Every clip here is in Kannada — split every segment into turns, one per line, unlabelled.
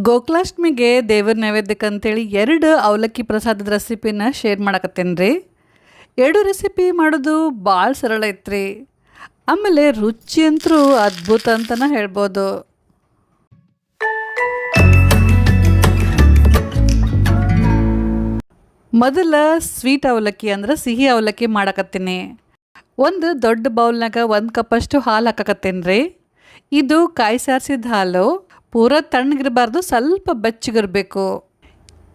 ಗೋಕುಲಾಷ್ಟಮಿಗೆ ದೇವ್ರ ನೈವೇದ್ಯಕ್ಕೆ ಅಂತೇಳಿ ಎರಡು ಅವಲಕ್ಕಿ ಪ್ರಸಾದದ ರೆಸಿಪಿನ ಶೇರ್ ಮಾಡಕತ್ತೇನೆ ರೀ. ಎರಡು ರೆಸಿಪಿ ಮಾಡೋದು ಭಾಳ ಸರಳ ಐತ್ರಿ. ಆಮೇಲೆ ರುಚಿ ಅಂತರೂ ಅದ್ಭುತ ಅಂತಲೇ ಹೇಳ್ಬೋದು. ಮೊದಲ ಸ್ವೀಟ್ ಅವಲಕ್ಕಿ ಅಂದ್ರೆ ಸಿಹಿ ಅವಲಕ್ಕಿ ಮಾಡಕತ್ತೀನಿ. ಒಂದು ದೊಡ್ಡ ಬೌಲ್ನಾಗ ಒಂದು ಕಪ್ಪಷ್ಟು ಹಾಲು ಹಾಕಕತ್ತೇನೆ ರೀ. ಇದು ಕಾಯಿ ಸಾರಿಸಿದ ಹಾಲು ಪೂರ ತಣ್ಣಗಿರಬಾರ್ದು, ಸ್ವಲ್ಪ ಬೆಚ್ಚಗಿರಬೇಕು.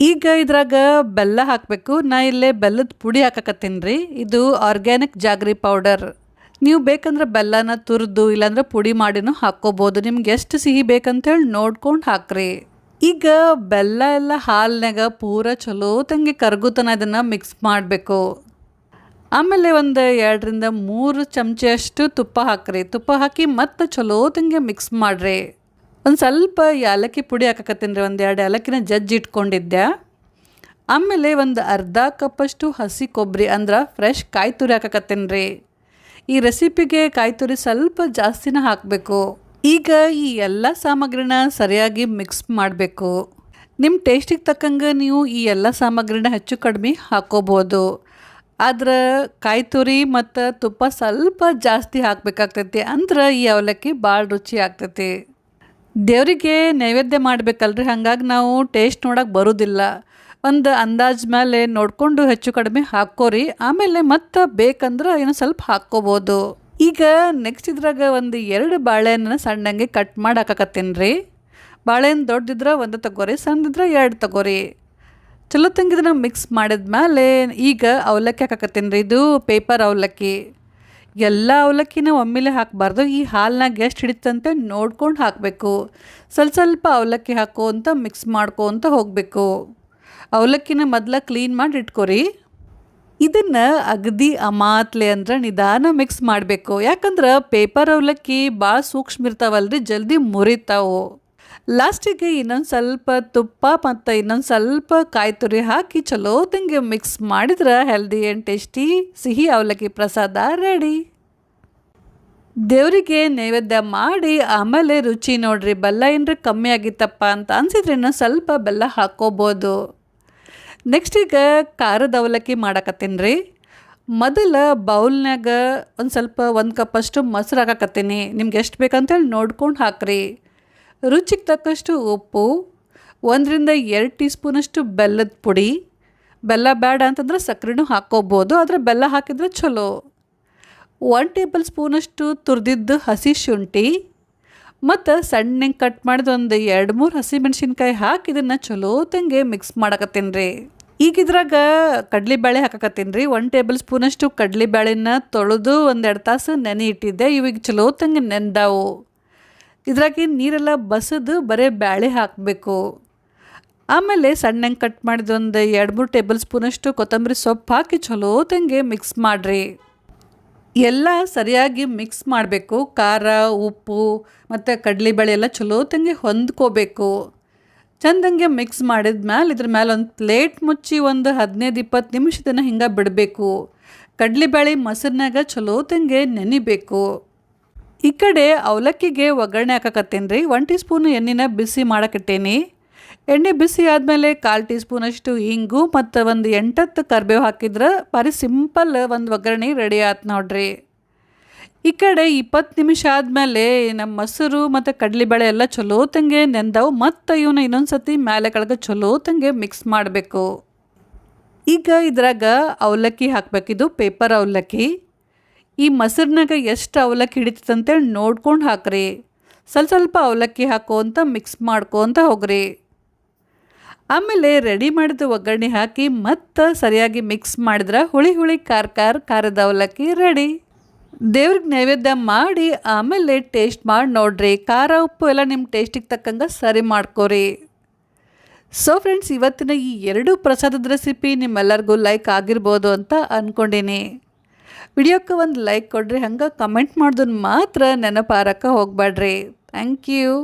ಈಗ ಇದ್ರಾಗ ಬೆಲ್ಲ ಹಾಕಬೇಕು. ನಾ ಇಲ್ಲೇ ಬೆಲ್ಲದ ಪುಡಿ ಹಾಕಕತ್ತೀನಿ ರೀ ಇದು ಆರ್ಗ್ಯಾನಿಕ್ ಜಾಗ್ರಿ ಪೌಡರ್ ನೀವು ಬೇಕಂದ್ರೆ ಬೆಲ್ಲನ ತುರಿದು, ಇಲ್ಲಾಂದ್ರೆ ಪುಡಿ ಮಾಡಿನೂ ಹಾಕ್ಕೋಬೋದು. ನಿಮ್ಗೆ ಎಷ್ಟು ಸಿಹಿ ಬೇಕಂತೇಳಿ ನೋಡ್ಕೊಂಡು ಹಾಕ್ರಿ. ಈಗ ಬೆಲ್ಲ ಎಲ್ಲ ಹಾಲಿನಾಗ ಪೂರ ಚಲೋ ತಂಗಿ ಕರ್ಗುತನ ಇದನ್ನು ಮಿಕ್ಸ್ ಮಾಡಬೇಕು. ಆಮೇಲೆ ಒಂದು ಎರಡರಿಂದ ಮೂರು ಚಮಚೆಯಷ್ಟು ತುಪ್ಪ ಹಾಕ್ರಿ. ತುಪ್ಪ ಹಾಕಿ ಮತ್ತೆ ಚಲೋ ತಂಗೆ ಮಿಕ್ಸ್ ಮಾಡಿರಿ. ಒಂದು ಸ್ವಲ್ಪ ಏಲಕ್ಕಿ ಪುಡಿ ಹಾಕಕತ್ತೀನಿ ರೀ, ಒಂದು ಎರಡು ಏಲಕ್ಕಿನ ಜಜ್ಜಿ ಇಟ್ಕೊಂಡಿದ್ದೆ. ಆಮೇಲೆ ಒಂದು ಅರ್ಧ ಕಪ್ಪಷ್ಟು ಹಸಿ ಕೊಬ್ಬರಿ ಅಂದ್ರೆ ಫ್ರೆಶ್ ಕಾಯಿ ತುರಿ ಹಾಕಕತ್ತೀನಿ ರೀ. ಈ ರೆಸಿಪಿಗೆ ಕಾಯಿ ತುರಿ ಸ್ವಲ್ಪ ಜಾಸ್ತಿನ ಹಾಕಬೇಕು. ಈಗ ಈ ಎಲ್ಲ ಸಾಮಗ್ರಿನ ಸರಿಯಾಗಿ ಮಿಕ್ಸ್ ಮಾಡಬೇಕು. ನಿಮ್ಮ ಟೇಸ್ಟಿಗೆ ತಕ್ಕಂಗೆ ನೀವು ಈ ಎಲ್ಲ ಸಾಮಗ್ರಿನ ಹೆಚ್ಚು ಕಡಿಮೆ ಹಾಕೋಬೋದು. ಆದ್ರೆ ಕಾಯಿ ತುರಿ ಮತ್ತು ತುಪ್ಪ ಸ್ವಲ್ಪ ಜಾಸ್ತಿ ಹಾಕಬೇಕಾಗ್ತೈತಿ, ಅಂದ್ರೆ ಈ ಅವಲಕ್ಕಿ ಭಾಳ ರುಚಿ ಆಗ್ತೈತಿ. ದೇವರಿಗೆ ನೈವೇದ್ಯ ಮಾಡಬೇಕಲ್ರಿ? ಹಾಗಾಗಿ ನಾವು ಟೇಸ್ಟ್ ನೋಡೋಕೆ ಬರೋದಿಲ್ಲ. ಒಂದು ಅಂದಾಜ್ ಮೇಲೆ ನೋಡಿಕೊಂಡು ಹೆಚ್ಚು ಕಡಿಮೆ ಹಾಕ್ಕೋರಿ. ಆಮೇಲೆ ಮತ್ತೆ ಬೇಕಂದ್ರೆ ಏನು ಸ್ವಲ್ಪ ಹಾಕ್ಕೋಬೋದು. ಈಗ ನೆಕ್ಸ್ಟ್ ಇದ್ರಾಗ ಒಂದು ಎರಡು ಬಾಳೆಹಣ್ಣನ್ನ ಸಣ್ಣಂಗೆ ಕಟ್ ಮಾಡಿ ರೀ ಬಾಳೆಹಣ್ಣು ದೊಡ್ಡದಿದ್ರೆ ಒಂದು ತಗೋರಿ, ಸಣ್ಣದಿದ್ರೆ ಎರಡು ತಗೋರಿ. ಚಲೋ ಮಿಕ್ಸ್ ಮಿಕ್ಸ್ ಮಾಡಿದ್ಮೇಲೆ ಈಗ ಅವಲಕ್ಕಿ ಹಾಕಕತ್ತೀನಿ ರೀ ಇದು ಪೇಪರ್ ಅವಲಕ್ಕಿ. ಎಲ್ಲ ಅವಲಕ್ಕಿನ ಒಮ್ಮೆಲೆ ಹಾಕಬಾರ್ದು. ಈ ಹಾಲ್ನಾಗ ಎಷ್ಟು ಹಿಡಿತಂತೆ ನೋಡ್ಕೊಂಡು ಹಾಕಬೇಕು. ಸ್ವಲ್ಪ ಸ್ವಲ್ಪ ಅವಲಕ್ಕಿ ಹಾಕೋ ಅಂತ ಮಿಕ್ಸ್ ಮಾಡ್ಕೊತ ಹೋಗಬೇಕು. ಅವಲಕ್ಕಿನ ಮೊದಲ ಕ್ಲೀನ್ ಮಾಡಿ ಇಟ್ಕೊರಿ. ಇದನ್ನು ಅಗದಿ ಅಮಾತ್ಲೆ ಅಂದ್ರೆ ನಿಧಾನ ಮಿಕ್ಸ್ ಮಾಡಬೇಕು. ಯಾಕಂದ್ರೆ ಪೇಪರ್ ಅವಲಕ್ಕಿ ಭಾಳ ಸೂಕ್ಷ್ಮ ಇರ್ತಾವಲ್ರಿ, ಜಲ್ದಿ ಮುರಿತಾವು. ಲಾಸ್ಟಿಗೆ ಇನ್ನೊಂದು ಸ್ವಲ್ಪ ತುಪ್ಪ ಮತ್ತು ಇನ್ನೊಂದು ಸ್ವಲ್ಪ ಕಾಯಿ ತುರಿ ಹಾಕಿ ಚಲೋ ತಂಗೆ ಮಿಕ್ಸ್ ಮಾಡಿದ್ರೆ ಹೆಲ್ದಿ ಆ್ಯಂಡ್ ಟೇಸ್ಟಿ ಸಿಹಿ ಅವಲಕ್ಕಿ ಪ್ರಸಾದ ರೆಡಿ ದೇವರಿಗೆ ನೈವೇದ್ಯ ಮಾಡಿ ಆಮೇಲೆ ರುಚಿ ನೋಡ್ರಿ, ಬೆಲ್ಲ ಏನರ ಕಮ್ಮಿ ಆಗಿತ್ತಪ್ಪ ಅಂತ ಅನಿಸಿದ್ರೆ ಇನ್ನೊಂದು ಸ್ವಲ್ಪ ಬೆಲ್ಲ ಹಾಕೋಬೋದು. ನೆಕ್ಸ್ಟ್ ಈಗ ಖಾರದ ಅವಲಕ್ಕಿ ಮಾಡಾಕತ್ತೀನಿ ರೀ. ಮೊದಲ ಬೌಲ್ನಾಗ ಒಂದು ಸ್ವಲ್ಪ ಒಂದು ಕಪ್ಪಷ್ಟು ಮೊಸರು ಹಾಕಕತ್ತೀನಿ. ನಿಮ್ಗೆ ಎಷ್ಟು ಬೇಕಂತೇಳಿ ನೋಡ್ಕೊಂಡು ಹಾಕ್ರಿ. ರುಚಿಗೆ ತಕ್ಕಷ್ಟು ಉಪ್ಪು, ಒಂದರಿಂದ ಎರಡು ಟೀ ಸ್ಪೂನಷ್ಟು ಬೆಲ್ಲದ ಪುಡಿ. ಬೆಲ್ಲ ಬೇಡ ಅಂತಂದ್ರೆ ಸಕ್ಕರೆನೂ ಹಾಕ್ಕೋಬೋದು, ಆದರೆ ಬೆಲ್ಲ ಹಾಕಿದ್ರೆ ಚಲೋ ಒನ್ ಟೇಬಲ್ ಸ್ಪೂನಷ್ಟು ತುರಿದಿದ್ದು ಹಸಿ ಶುಂಠಿ, ಮತ್ತು ಸಣ್ಣಗೆ ಕಟ್ ಮಾಡಿದ ಒಂದು ಎರಡು ಮೂರು ಹಸಿ ಮೆಣಸಿನ್ಕಾಯಿ ಹಾಕಿ ಇದನ್ನು ಚಲೋ ತಂಗೆ ಮಿಕ್ಸ್ ಮಾಡಕತ್ತೀನಿ ರೀ. ಈಗ ಇದ್ರಾಗ ಕಡಲೆಬೇಳೆ ಹಾಕಕತ್ತೀನಿ ರೀ. ಒನ್ ಟೇಬಲ್ ಸ್ಪೂನಷ್ಟು ಕಡಲೆಬೇಳೆನ ತೊಳೆದು ಒಂದೆರಡು ತಾಸು ನೆನೆ ಇಟ್ಟಿದ್ದೆ. ಇವಾಗ ಚಲೋ ತಂಗೆ ನೆಂದಾವು. ಇದ್ರಾಗಿ ನೀರೆಲ್ಲ ಬಸದು ಬರೇ ಬ್ಯಾಳೆ ಹಾಕಬೇಕು. ಆಮೇಲೆ ಸಣ್ಣಂಗೆ ಕಟ್ ಮಾಡಿದ ಒಂದು ಎರಡು ಮೂರು ಟೇಬಲ್ ಸ್ಪೂನಷ್ಟು ಕೊತ್ತಂಬರಿ ಸೊಪ್ಪು ಹಾಕಿ ಚಲೋ ತಂಗೆ ಮಿಕ್ಸ್ ಮಾಡಿರಿ. ಎಲ್ಲ ಸರಿಯಾಗಿ ಮಿಕ್ಸ್ ಮಾಡಬೇಕು. ಖಾರ, ಉಪ್ಪು ಮತ್ತು ಕಡಲೆಬೇಳೆ ಎಲ್ಲ ಚಲೋ ತಂಗೆ ಹೊಂದ್ಕೋಬೇಕು. ಚಂದಂಗೆ ಮಿಕ್ಸ್ ಮಾಡಿದ ಮ್ಯಾಲೆ ಇದ್ರ ಮೇಲೆ ಒಂದು ಪ್ಲೇಟ್ ಮುಚ್ಚಿ ಒಂದು ಹದಿನೈದು ಇಪ್ಪತ್ತು ನಿಮಿಷದನ್ನು ಹಿಂಗೆ ಬಿಡಬೇಕು. ಕಡಲೆಬೇಳೆ ಮೊಸರಿನಾಗ ಚಲೋ ತಂಗೆ ನೆನಿಬೇಕು. ಈ ಕಡೆ ಅವಲಕ್ಕಿಗೆ ಒಗ್ಗರಣೆ ಹಾಕಕತ್ತೀನಿ ರೀ. ಒನ್ ಟೀ ಸ್ಪೂನು ಎಣ್ಣೆನ ಬಿಸಿ ಮಾಡಕಟ್ಟೇನಿ ಎಣ್ಣೆ ಬಿಸಿ ಆದಮೇಲೆ ಕಾಲು ಟೀ ಸ್ಪೂನಷ್ಟು ಹಿಂಗು ಮತ್ತು ಒಂದು ಎಂಟತ್ತು ಕರ್ಬೇವು ಹಾಕಿದ್ರೆ ಭಾರಿ ಸಿಂಪಲ್ ಒಂದು ಒಗ್ಗರಣೆ ರೆಡಿ ಆಯ್ತು ನೋಡ್ರಿ. ಈ ಕಡೆ ಇಪ್ಪತ್ತು ನಿಮಿಷ ಆದಮೇಲೆ ನಮ್ಮ ಮೊಸರು ಮತ್ತು ಕಡಲೆಬೇಳೆ ಎಲ್ಲ ಚಲೋ ತಂಗೆ ನೆಂದವು ಮತ್ತು ಇವನ್ನ ಇನ್ನೊಂದು ಸತಿ ಮೇಲೆ ಕೆಳಗೆ ಚಲೋ ತಂಗೆ ಮಿಕ್ಸ್ ಮಾಡಬೇಕು. ಈಗ ಇದ್ರಾಗ ಅವಲಕ್ಕಿ ಹಾಕಬೇಕಿದು ಪೇಪರ್ ಅವಲಕ್ಕಿ. ಈ ಮೊಸರಿನಾಗ ಎಷ್ಟು ಅವಲಕ್ಕಿ ಹಿಡಿತಂತೇಳಿ ನೋಡ್ಕೊಂಡು ಹಾಕ್ರಿ. ಸ್ವಲ್ಪ ಸ್ವಲ್ಪ ಅವಲಕ್ಕಿ ಹಾಕೋ ಅಂತ ಮಿಕ್ಸ್ ಮಾಡ್ಕೊತ ಹೋಗ್ರಿ. ಆಮೇಲೆ ರೆಡಿ ಮಾಡಿದ ಒಗ್ಗರಣೆ ಹಾಕಿ ಮತ್ತೆ ಸರಿಯಾಗಿ ಮಿಕ್ಸ್ ಮಾಡಿದ್ರೆ ಹುಳಿ ಹುಳಿ ಖಾರ ಖಾರ ಖಾರದ ಅವಲಕ್ಕಿ ರೆಡಿ ದೇವ್ರಿಗೆ ನೈವೇದ್ಯ ಮಾಡಿ ಆಮೇಲೆ ಟೇಸ್ಟ್ ಮಾಡಿ ನೋಡ್ರಿ. ಖಾರ, ಉಪ್ಪು ಎಲ್ಲ ನಿಮ್ಮ ಟೇಸ್ಟಿಗೆ ತಕ್ಕಂಗೆ ಸರಿ ಮಾಡ್ಕೋರಿ. ಸೊ ಫ್ರೆಂಡ್ಸ್ ಇವತ್ತಿನ ಈ ಎರಡು ಪ್ರಸಾದದ ರೆಸಿಪಿ ನಿಮ್ಮೆಲ್ಲರಿಗೂ ಲೈಕ್ ಆಗಿರ್ಬೋದು ಅಂತ ಅಂದ್ಕೊಂಡೀನಿ ವಿಡಿಯೋಕ್ಕೆ ಒಂದು ಲೈಕ್ ಕೊಡ್ರಿ ಹಂಗೆ ಕಮೆಂಟ್ ಮಾಡ್ದನ್ ಮಾತ್ರ ನೆನಪಾರಕ್ಕೆ ಹೋಗ್ಬೇಡ್ರಿ ಥ್ಯಾಂಕ್ ಯು